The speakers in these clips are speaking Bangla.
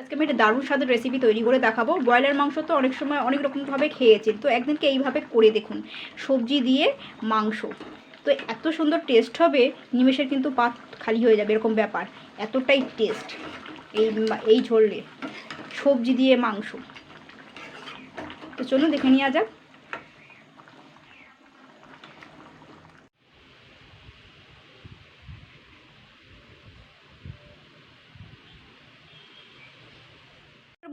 আজকে আমি একটা দারুণ স্বাদের রেসিপি তৈরি করে দেখাবো। ব্রয়লার মাংস তো অনেক সময় অনেক রকমভাবে খেয়েছেন তো একদিনকে এইভাবে করে দেখুন। সবজি দিয়ে মাংস। তো এত সুন্দর টেস্ট হবে, নিমেষের কিন্তু পাত খালি হয়ে যাবে এরকম ব্যাপার। এতটাই টেস্ট এই এই ঝোলে সবজি দিয়ে মাংস। তো চলুন দেখে নেওয়া যাক।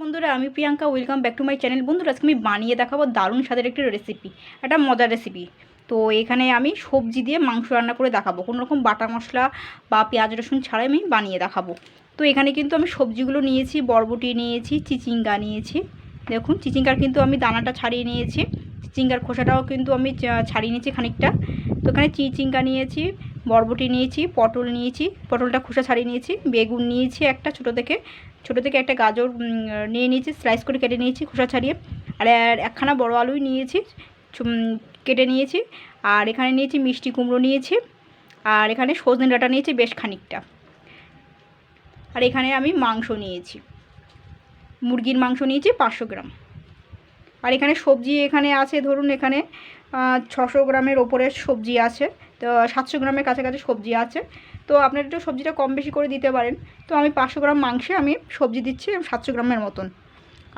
বন্ধুরা, আমি Priyanka welcome back to my channel বন্ধুরা, আজকে আমি বানিয়ে দেখাবো দারুণ স্বাদের একটি রেসিপি একটা মজার রেসিপি তো এখানে আমি সবজি দিয়ে মাংস রান্না করে দেখাবো। কোনো রকম বাটা মশলা বা পেঁয়াজ রসুন ছাড়াই আমি বানিয়ে দেখাবো। তো এখানে কিন্তু আমি সবজিগুলো নিয়েছি, বরবটি নিয়েছি, চিচিঙ্গা নিয়েছি। দেখুন, চিচিঙ্গার কিন্তু আমি দানাটা ছাড়িয়ে নিয়েছি। চিচিঙ্গার খোসাটাও কিন্তু আমি ছাড়িয়ে নিয়েছি খানিকটা। তো এখানে চিচিঙ্গা নিয়েছি, বরবটি নিয়েছি, পটল নিয়েছি, পটলটা খোসা ছাড়িয়ে নিয়েছি, বেগুন নিয়েছি একটা ছোটো থেকে। ছোটো থেকে একটা গাজর নিয়ে নিয়েছি স্লাইস করে কেটে নিয়েছি খোসা ছাড়িয়ে। আর একখানা বড় আলুই নিয়েছি কেটে নিয়েছি। আর এখানে নিয়েছি মিষ্টি কুমড়ো নিয়েছি। আর এখানে সজনে ডাঁটা নিয়েছি বেশ খানিকটা। আর এখানে আমি মাংস নিয়েছি। মুরগির মাংস নিয়েছি পাঁচশো গ্রাম। আর এখানে সবজি এখানে আছে, ধরুন এখানে ছশো গ্রামের ওপরে সবজি আছে, তো সাতশো গ্রামের কাছাকাছি সবজি আছে। তো আপনার একটু সবজিটা কম বেশি করে দিতে পারেন। তো আমি পাঁচশো গ্রাম মাংসে আমি সবজি দিচ্ছি সাতশো গ্রামের মতন।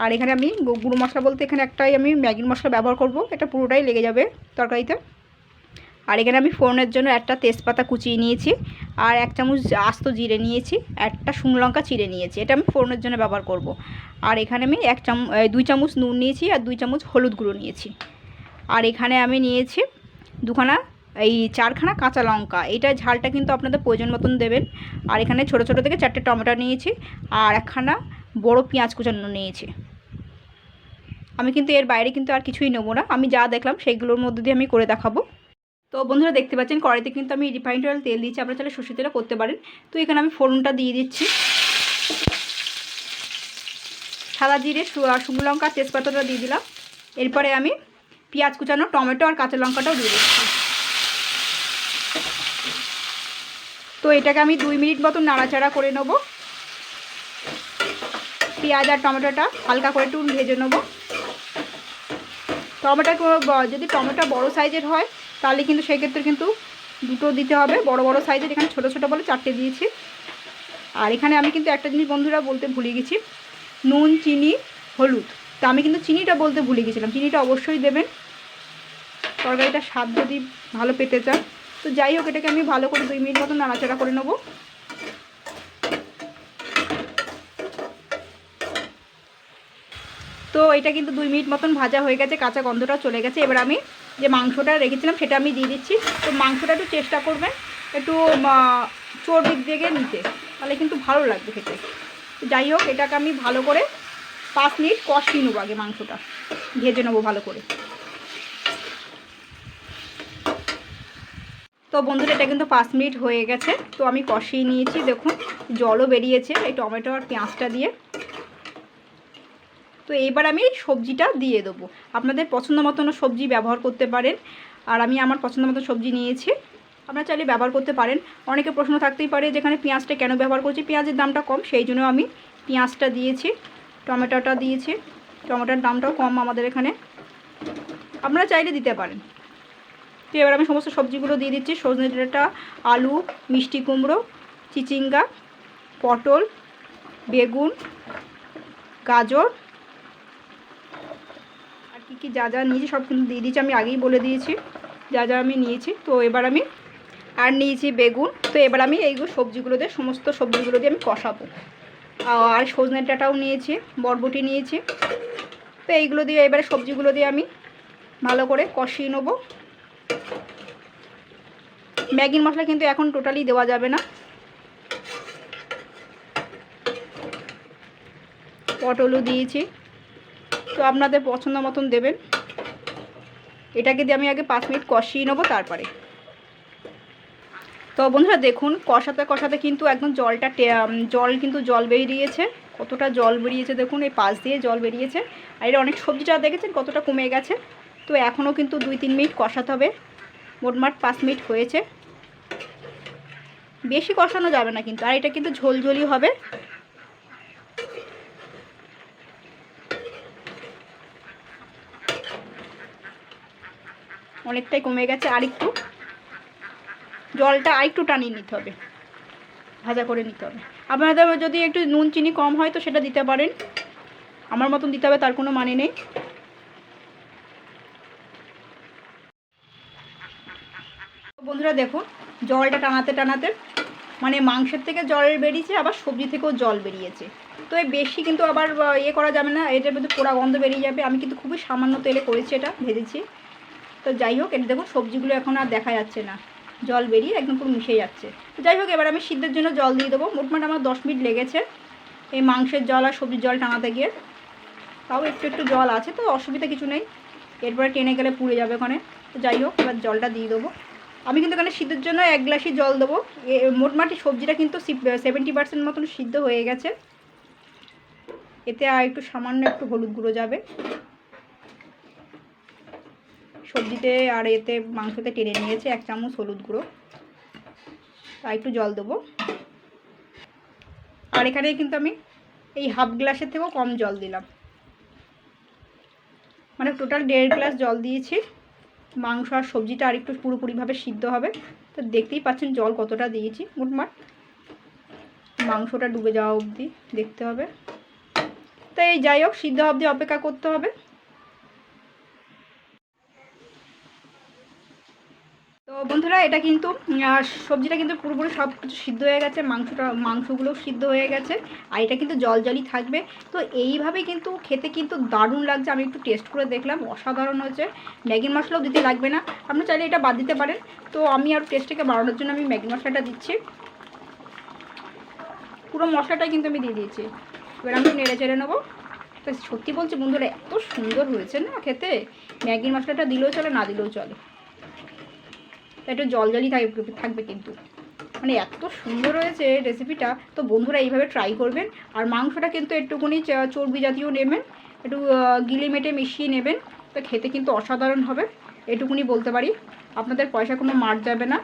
আর এখানে আমি গুঁড়ো মশলা বলতে এখানে একটাই আমি ম্যাগির মশলা ব্যবহার করব, এটা পুরোটাই লেগে যাবে তরকারিতে। আর এখানে আমি ফোড়নের জন্য একটা তেজপাতা কুচিয়ে নিয়েছি, আর এক চামচ আস্ত জিরে নিয়েছি, একটা শুকনো লঙ্কা চিড়ে নিয়েছি, এটা আমি ফোড়নের জন্য ব্যবহার করব। আর এখানে আমি এক চামচ দুই চামচ নুন নিয়েছি, আর দুই চামচ হলুদ গুঁড়ো নিয়েছি। আর এখানে আমি নিয়েছি দুখানা এই চারখানা কাঁচা লঙ্কা এইটা ঝালটা কিন্তু আপনাদের প্রয়োজন মতন দেবেন। আর এখানে ছোটো ছোটো থেকে চারটে টমেটো নিয়েছি, আর একখানা বড় পেঁয়াজ কুচানো নিয়েছি। আমি কিন্তু এর বাইরে কিন্তু আর কিছুই নেব না, আমি যা দেখলাম সেইগুলোর মধ্যে দিয়ে আমি করে দেখাবো। তো বন্ধুরা দেখতে পাচ্ছেন, কড়াইতে কিন্তু আমি রিফাইন্ড অয়েল তেল দিয়েছি, আপনারা চাইলে সর্ষে তেলও করতে পারেন। তো এখানে আমি ফোড়নটা দিয়ে দিচ্ছি। সাদা জিরে শুকনো লঙ্কা, তেজপাতাটা দিয়ে দিলাম। এরপরে আমি পেঁয়াজ কুচানো টমেটো আর কাঁচা লঙ্কাটাও দিয়ে দিচ্ছি। তো এটাকে আমি দুই মিনিট মতো নাড়াচাড়া করে নেব। পেঁয়াজ আর টমেটোটা হালকা করে একটু ভেজে নেব। টমেটো যদি টমেটো বড় সাইজের হয়, তাহলে কিন্তু সেক্ষেত্রে কিন্তু দুটো দিতে হবে। বড় বড় সাইজের, এখানে ছোটো ছোটো বলে চারটে দিয়েছি। আর এখানে আমি কিন্তু একটা জিনিস বন্ধুরা বলতে ভুলে গেছি। নুন, চিনি, হলুদ। তো আমি কিন্তু চিনিটা বলতে ভুলে গেছিলাম। চিনিটা অবশ্যই দেবেন। তরকারিটা স্বাদ যদি ভালো পেতে চান। তো যাই হোক, এটাকে আমি ভালো করে দুই মিনিট মতো নাড়াচাড়া করে নেব। তো এটা কিন্তু দুই মিনিট মতন ভাজা হয়ে গেছে, কাঁচা গন্ধটা চলে গেছে। এবার আমি যে মাংসটা রেখেছিলাম, সেটা আমি দিয়ে দিচ্ছি। তো মাংসটা একটু চেষ্টা করবেন একটু চর্বির দিকে নিতে, তাহলে কিন্তু ভালো লাগবে খেতে। যাই হোক, এটাকে আমি ভালো করে পাঁচ মিনিট কষিয়ে নেব আগে মাংসটা, ভেজে নেব ভালো করে। তো বন্ধুরা, এটা কিন্তু পাঁচ মিনিট হয়ে গেছে। তো আমি কষিয়ে নিয়েছি, দেখুন, জলও বেরিয়েছে এই টমেটো আর পেঁয়াজটা দিয়ে। তো এবার আমি সবজিটা দিয়ে দেবো। আপনাদের পছন্দ মতনও সবজি ব্যবহার করতে পারেন। আর আমি আমার পছন্দ মতো সবজি নিয়েছি। আপনারা চাইলে ব্যবহার করতে পারেন। অনেকে প্রশ্ন থাকতেই পারে যেখানে পেঁয়াজটা কেন ব্যবহার করছি? পেঁয়াজের দামটা কম, সেই জন্য আমি পেঁয়াজটা দিয়েছি, টমেটোটা দিয়েছি। টমেটোর দামটাও কম আমাদের এখানে। আপনারা চাইলে দিতে পারেন। তো এবার আমি সমস্ত সবজিগুলো দিয়ে দিচ্ছি। সজনে ডাঁটা, আলু, মিষ্টি কুমড়ো, চিচিঙ্গা, পটল, বেগুন, গাজর। আর কী কী যা যা নিয়েছি সব কিন্তু দিয়ে দিয়েছি। আমি আগেই বলে দিয়েছি, যা যা আমি নিয়েছি। তো এবার আমি আর নিয়েছি বেগুন। তো এবার আমি এইগুলো সবজিগুলো দিয়ে, সমস্ত সবজিগুলো দিয়ে আমি কষাবো। আর সজনে ডাঁটাও নিয়েছি, বরবটি নিয়েছি। তো এইগুলো দিয়ে এবারে সবজিগুলো দিয়ে আমি ভালো করে কষিয়ে নেব। ম্যাগির মশলা কিন্তু এখন টোটালি দেওয়া যাবে না। পটলও দিয়েছি। তো আপনাদের পছন্দ মতন দেবেন। এটাকে দিয়ে আমি আগে পাঁচ মিনিট কষিয়ে নেব তারপরে। তো বন্ধুরা দেখুন, কষাতে কষাতে কিন্তু একদম জলটা জল কিন্তু জল বেরিয়েছে। কতটা জল বেরিয়েছে দেখুন, এই পাশ দিয়ে জল বেরিয়েছে। আর এটা অনেক সবজিটা দেখেছেন কতটা কমে গেছে? তো এখনও কিন্তু দুই তিন মিনিট কষাতে হবে। মোটমাট পাঁচ মিনিট হয়েছে। বেশি কষানো যাবে না কিন্তু, আর এটা কিন্তু ঝোলঝোলি হবে। অনেকটাই কমে গেছে আরেকটু জলটা আরেকটু টানিয়ে নিতে হবে। ভাজা করে নিতে হবে। আপনাদের যদি একটু নুন, চিনি কম হয় তো সেটা দিতে পারেন। আমার মতন দিতে হবে, তার কোনো মানে নেই। বন্ধুরা দেখুন, জলটা টানাতে টানাতে মানে মাংসের থেকে জল বেরিয়েছে, আবার সবজি থেকেও জল বেরিয়েছে। তো এই বেশি কিন্তু আবার ইয়ে করা যাবে না, এটার মধ্যে পোড়া গন্ধ বেরিয়ে যাবে। আমি কিন্তু খুবই সামান্য তেলে করেছি এটা, ভেজেছি। তো যাই হোক, এটা দেখুন, সবজিগুলো এখন আর দেখা যাচ্ছে না। জল বেরিয়ে একদম পুরো মিশে যাচ্ছে। তো যাই হোক, এবার আমি সিদ্ধের জন্য জল দিয়ে দেবো। মোটমাট আমার দশ মিনিট লেগেছে এই মাংসের জল আর সবজির জল টানাতে গিয়ে। তাও একটু একটু জল আছে, তো অসুবিধা কিছু নেই। এরপরে টেনে গেলে পুড়ে যাবে ওখানে। তো যাই হোক, এবার জলটা দিয়ে দেবো। আমি কিন্তু এখানে সিদ্ধের জন্য এক গ্লাসই জল দেবো। মোটমাটি সবজিটা কিন্তু সেভেন্টি পার্সেন্ট মতন সিদ্ধ হয়ে গেছে। এতে আর একটু সামান্য একটু হলুদ গুঁড়ো যাবে। সবজিতে আর এতে মাংসতে টেনে নিয়েছে এক চামচ হলুদ গুঁড়ো। আর একটু জল দেবো। আর এখানে কিন্তু আমি এই হাফ গ্লাসের থেকেও কম জল দিলাম। মানে টোটাল দেড় গ্লাস জল দিয়েছি। মাংস আর সবজিটা আর একটু পুরোপুরিভাবে সিদ্ধ হবে। তো দেখতেই পাচ্ছেন জল কতটা দিয়েছি মোটমাট। মাংসটা ডুবে যাওয়া অবধি দেখতে হবে। তো এই যাই হোক, সিদ্ধ অবধি অপেক্ষা করতে হবে। তো বন্ধুরা, এটা কিন্তু সবজিটা কিন্তু পুরোপুরি সব কিছু সিদ্ধ হয়ে গেছে, মাংসটা মাংসগুলোও সিদ্ধ হয়ে গেছে, আর এটা কিন্তু জল জলই থাকবে। তো এইভাবে কিন্তু খেতে কিন্তু দারুণ লাগছে, আমি একটু টেস্ট করে দেখলাম, অসাধারণ হয়েছে। ম্যাগি মশলাও দিতে লাগবে না, আপনি চাইলে এটা বাদ দিতে পারেন। তো আমি আর টেস্টটাকে বাড়ানোর জন্য আমি ম্যাগি মশলাটা দিচ্ছি। পুরো মশলাটাই কিন্তু আমি দিয়ে দিয়েছি। এবার আমি নেড়ে চেড়ে নেব। তো সত্যি বলছি বন্ধুরা, এত সুন্দর হয়েছে না খেতে। ম্যাগির মশলাটা দিলেও চলে, না দিলেও চলে। একটু জল জলই থাকবে কিন্তু। মানে এত সুন্দর হয়েছে রেসিপিটা তো বন্ধুরা এইভাবে ট্রাই করবেন। আর মাংসটা কিন্তু একটুখানি চ- চর্বি জাতীয় নেবেন। একটু গিলে মেটে মিশিয়ে নেবেন। তো খেতে কিন্তু অসাধারণ হবে। এটুকুনি বলতে পারি। আপনাদের পয়সা কোনো মার যাবে না।